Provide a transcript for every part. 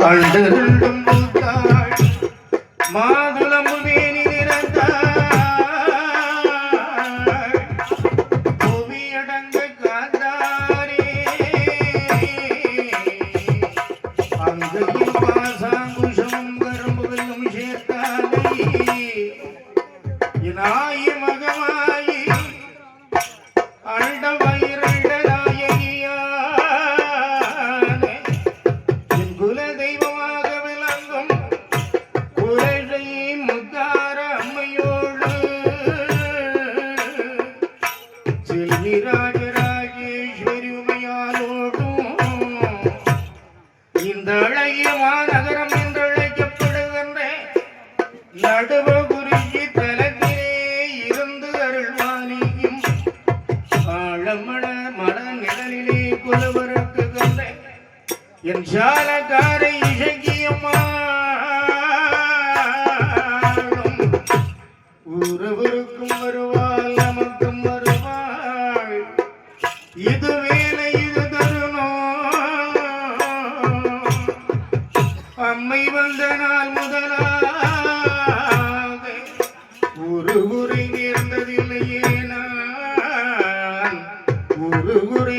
கண்டருளும் பூத்தாள் ஆழமண மன நிழலிலே குலவருக்கு கண்ட என் சாலக்காரை இசக்கியம்மாளும் ஒருவருக்கும் வருவாள் நமக்கும் வருவாள். இது வேலை இது தருணம். அம்மை வந்த நாள் முதலாக. ஒரு உரை நேர்ந்ததில்லையே ஒரு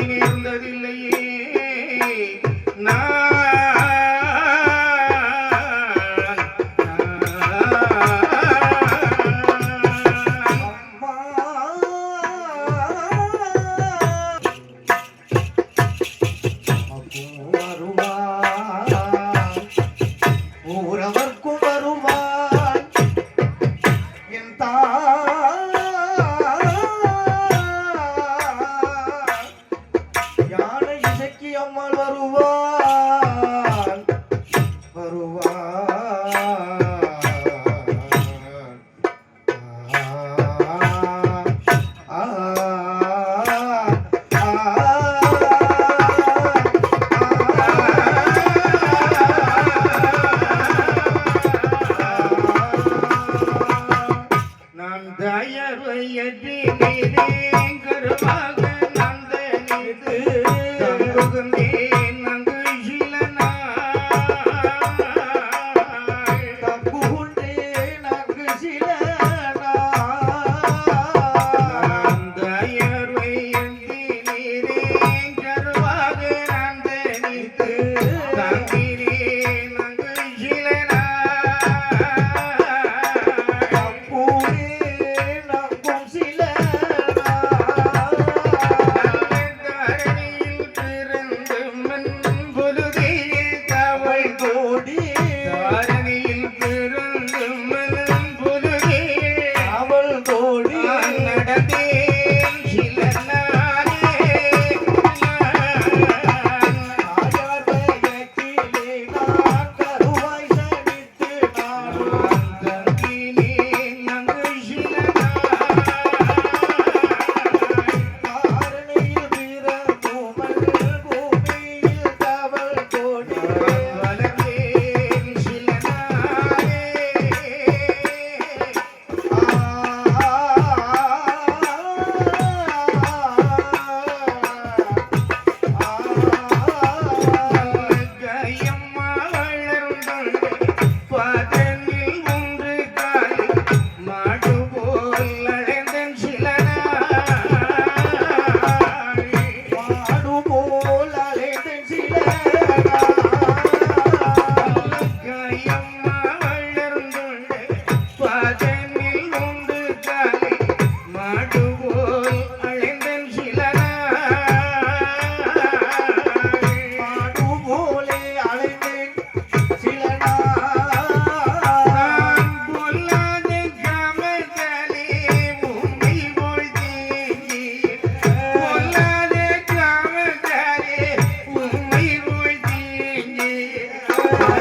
Thank.